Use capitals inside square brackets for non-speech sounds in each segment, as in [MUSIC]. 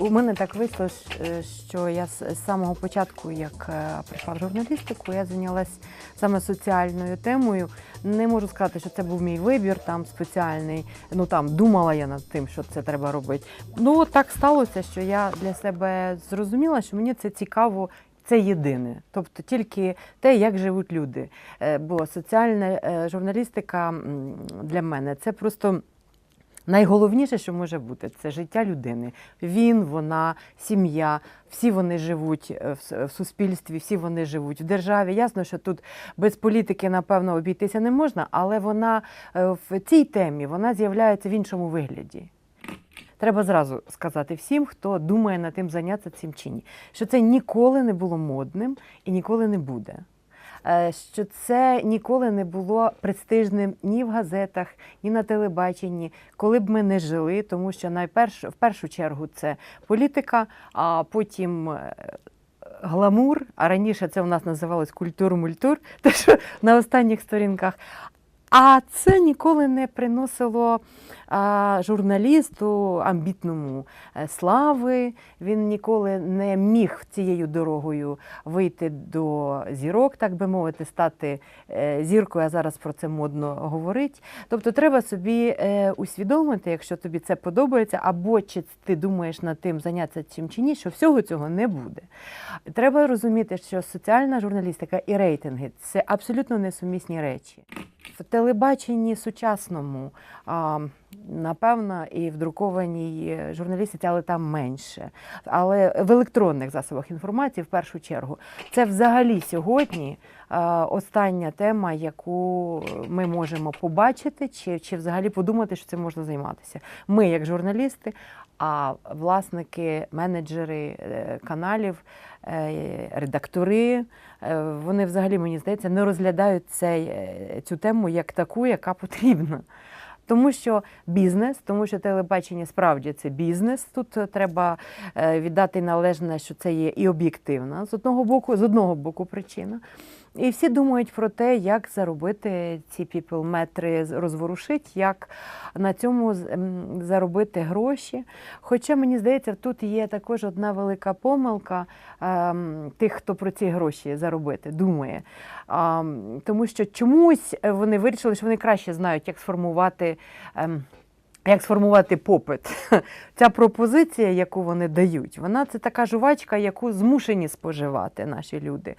У мене так вийшло, що я з самого початку, як е, прийшла в журналістику, я зайнялася саме соціальною темою. Не можу сказати, що це був мій вибір там спеціальний. Ну там думала я над тим, що це треба робити. Ну так сталося, що я для себе зрозуміла, що мені це цікаво. Це єдине, тобто тільки те, як живуть люди. Е, Бо соціальна е, журналістика для мене це просто Найголовніше, що може бути, це життя людини. Він, вона, сім'я, всі вони живуть е, в суспільстві, всі вони живуть в державі. Ясно, що тут без політики, напевно, обійтися не можна, але вона е, в цій темі вона з'являється в іншому вигляді. Треба зразу сказати всім, хто думає над тим зайнятися цим чи ні, що це ніколи не було модним і ніколи не буде. Е, Що це ніколи не було престижним ні в газетах, ні на телебаченні, коли б ми не жили, тому що найперш, в першу чергу це політика, а потім е, гламур, а раніше це у нас називалось культур-мультур, [LAUGHS] те, що на останніх сторінках. А це ніколи не приносило а, журналісту амбітному е, слави. Він ніколи не міг цією дорогою вийти до зірок, так би мовити, стати е, зіркою, а зараз про це модно говорить. Тобто треба собі е, усвідомити, якщо тобі це подобається, або чи ти думаєш над тим, зайнятися цим чи ні, що всього цього не буде. Треба розуміти, що соціальна журналістика і рейтинги це абсолютно несумісні речі. В телебаченні сучасному, напевно, і в друкованій журналістиці, але там менше. Але в електронних засобах інформації, в першу чергу, це взагалі сьогодні остання тема, яку ми можемо побачити, чи, чи взагалі подумати, що цим можна займатися. Ми, як журналісти, а власники, менеджери е, каналів, редактори, е, вони взагалі, мені здається, не розглядають цей, е, цю тему як таку, яка потрібна. Тому що бізнес, тому що телебачення справді це бізнес. Тут е, треба е, віддати належне, що це є і об'єктивна з одного боку, з одного боку причина. І всі думають про те, як заробити ці people-метри, розворушити, як на цьому заробити гроші. Хоча мені здається, тут є також одна велика помилка ем, тих, хто про ці гроші заробити думає. Ам, тому що чомусь е, вони вирішили, що вони краще знають, як сформувати. Як сформувати попит? [LAUGHS] Ця пропозиція, яку вони дають, вона це така жувачка, яку змушені споживати наші люди.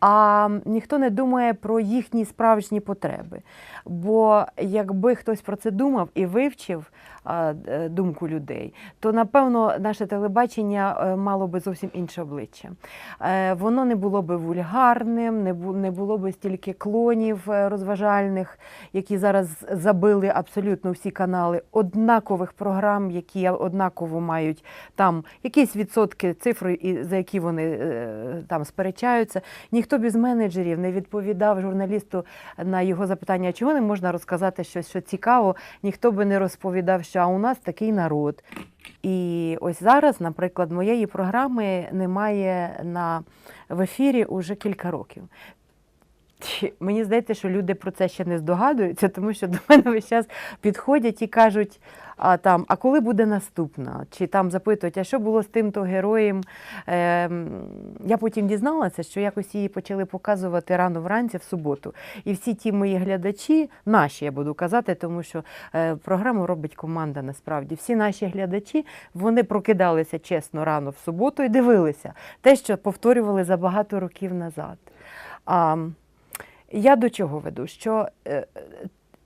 А ніхто не думає про їхні справжні потреби. Бо якби хтось про це думав і вивчив е, думку людей, то напевно наше телебачення е, мало би зовсім інше обличчя. Е, Воно не було би вульгарним, не було би стільки клонів розважальних, які зараз забили абсолютно всі канали, однакових програм, які однаково мають там якісь відсотки цифри, за які вони е, там сперечаються. Ніхто без менеджерів не відповідав журналісту на його запитання, чого не можна розказати щось, що цікаво. Ніхто би не розповідав, що а у нас такий народ. І ось зараз, наприклад, моєї програми немає на в ефірі уже кілька років. [LAUGHS] Мені здається, що люди про це ще не здогадуються, тому що до мене весь час підходять і кажуть, а там, а коли буде наступна? Чи там запитують, а що було з тим-то героєм? Ем, я потім дізналася, що якось її почали показувати рано вранці в суботу. І всі ті мої глядачі, наші я буду казати, тому що е, програму робить команда насправді. Всі наші глядачі вони прокидалися чесно рано в суботу і дивилися те, що повторювали за багато років назад. А, я до чого веду? Що е,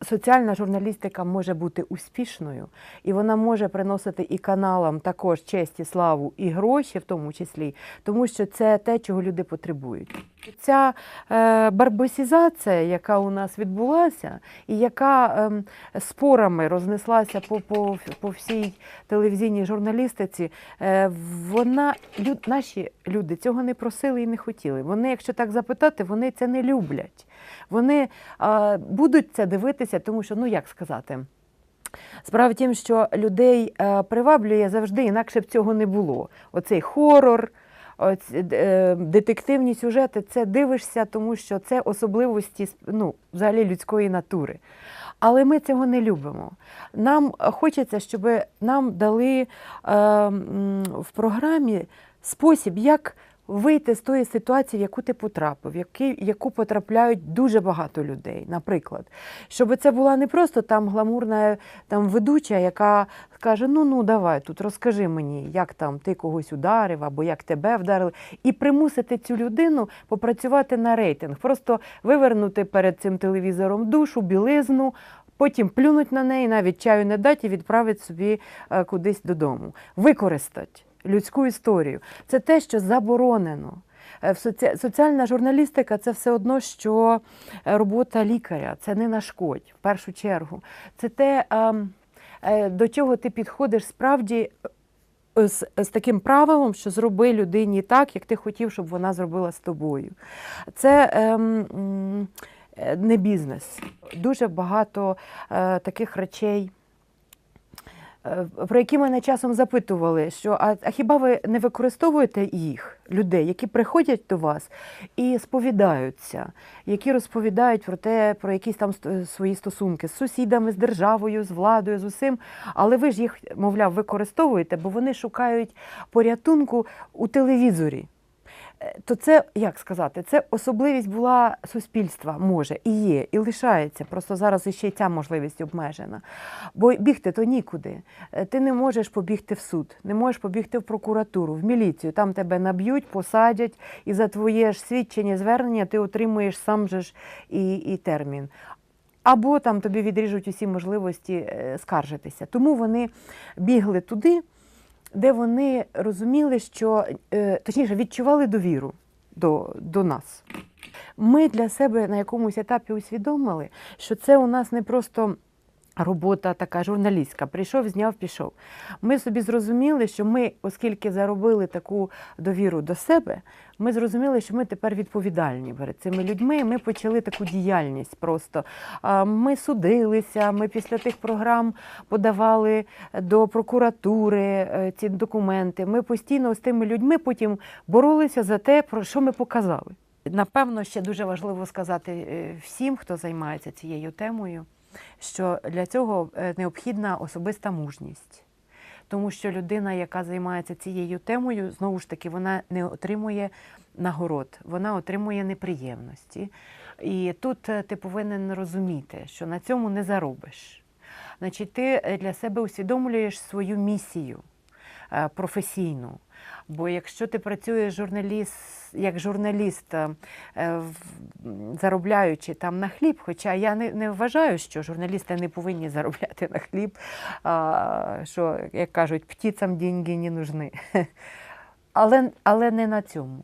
соціальна журналістика може бути успішною, і вона може приносити і каналам також честь і славу, і гроші, в тому числі, тому що це те, чого люди потребують. Ця е, барбосізація, яка у нас відбулася, і яка ем, спорами рознеслася по, по, по всій телевізійній журналістиці, е, вона люд, наші люди цього не просили і не хотіли. Вони, якщо так запитати, вони це не люблять. Вони е, будуть це дивитися, тому що, ну як сказати. Справа в тім, що людей е, приваблює завжди, інакше б цього не було. Оцей хорор, оці, е, детективні сюжети це дивишся, тому що це особливості ну, взагалі людської натури. Але ми цього не любимо. Нам хочеться, щоб нам дали е, в програмі спосіб, як вийти з тої ситуації, в яку ти потрапив, в яку потрапляють дуже багато людей. Наприклад, щоб це була не просто там гламурна там, ведуча, яка каже: Ну ну давай тут розкажи мені, як там ти когось ударив або як тебе вдарили, і примусити цю людину попрацювати на рейтинг, просто вивернути перед цим телевізором душу, білизну. Потім плюнуть на неї, навіть чаю не дать і відправить собі е, кудись додому. Використать людську історію. Це те, що заборонено. Е. Соціальна журналістика це все одно, що е, робота лікаря. Це не нашкодь, в першу чергу. Це те, ем, е, до чого ти підходиш справді з, з таким правилом, що зроби людині так, як ти хотів, щоб вона зробила з тобою. Це ем, не бізнес. Дуже багато е, таких речей. Е, Про які мене часом запитували, що а, а хіба ви не використовуєте їх, людей, які приходять до вас і сповідаються, які розповідають про те, про якісь там свої стосунки з сусідами, з державою, з владою, з усім. Але ви ж їх, мовляв, використовуєте, бо вони шукають порятунку у телевізорі. Е, То це як сказати, це особливість була суспільства, може і є, і лишається. Просто зараз іще й ця можливість обмежена. Бо бігти то нікуди. Е, Ти не можеш побігти в суд, не можеш побігти в прокуратуру, в міліцію. Там тебе наб'ють, посадять, і за твоє ж свідчення, звернення ти отримуєш сам же ж і, і термін. Або там тобі відріжуть усі можливості е, скаржитися. Тому вони бігли туди, де вони розуміли, що е, точніше відчували довіру до, до нас. Ми для себе на якомусь етапі усвідомили, що це у нас не просто робота така журналістська. Прийшов, зняв, пішов. Ми собі зрозуміли, що ми, оскільки заробили таку довіру до себе, ми зрозуміли, що ми тепер відповідальні перед цими людьми. Ми почали таку діяльність просто. Ми судилися, ми після тих програм подавали до прокуратури е, ці документи. Ми постійно з тими людьми потім боролися за те, про що ми показали. Напевно, ще дуже важливо сказати е, всім, хто займається цією темою, що для цього е, необхідна особиста мужність. Тому що людина, яка займається цією темою, знову ж таки, вона не отримує нагород, вона отримує неприємності. І тут е, ти повинен розуміти, що на цьому не заробиш. Значить, ти е, для себе усвідомлюєш свою місію професійну. Бо якщо ти працюєш журналіст, як журналіст, е, м, заробляючи там на хліб, хоча я не, не вважаю, що журналісти не повинні заробляти на хліб, а, що, як кажуть, птицям деньги не нужны. Але, але не на цьому.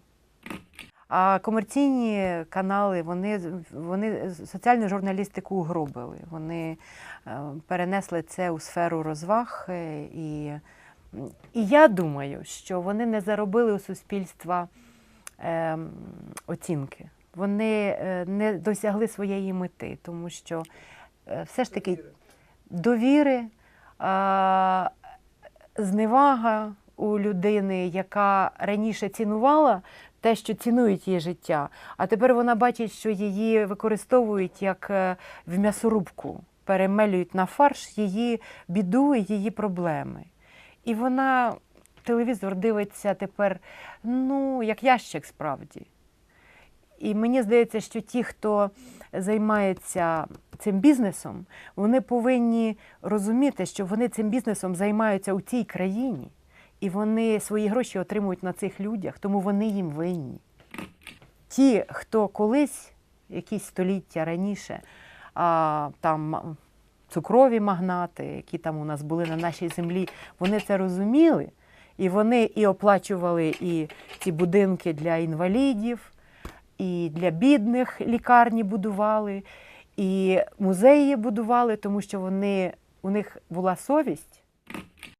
А комерційні канали вони, вони соціальну журналістику угробили. Вони е, перенесли це у сферу розваг. е, І, і я думаю, що вони не заробили у суспільства е, оцінки. Вони е, не досягли своєї мети, тому що е, все ж таки довіри, а, зневага у людини, яка раніше цінувала те, що цінують її життя, а тепер вона бачить, що її використовують як е, в м'ясорубку, перемелюють на фарш її біду і її проблеми. І вона телевізор дивиться тепер, ну, як ящик справді. І мені здається, що ті, хто займається цим бізнесом, вони повинні розуміти, що вони цим бізнесом займаються у цій країні, і вони свої гроші отримують на цих людях, тому вони їм винні. Ті, хто колись, якісь століття раніше, а, там цукрові магнати, які там у нас були на нашій землі, вони це розуміли, і вони і оплачували і ці будинки для інвалідів, і для бідних лікарні будували, і музеї будували, тому що вони, у них була совість,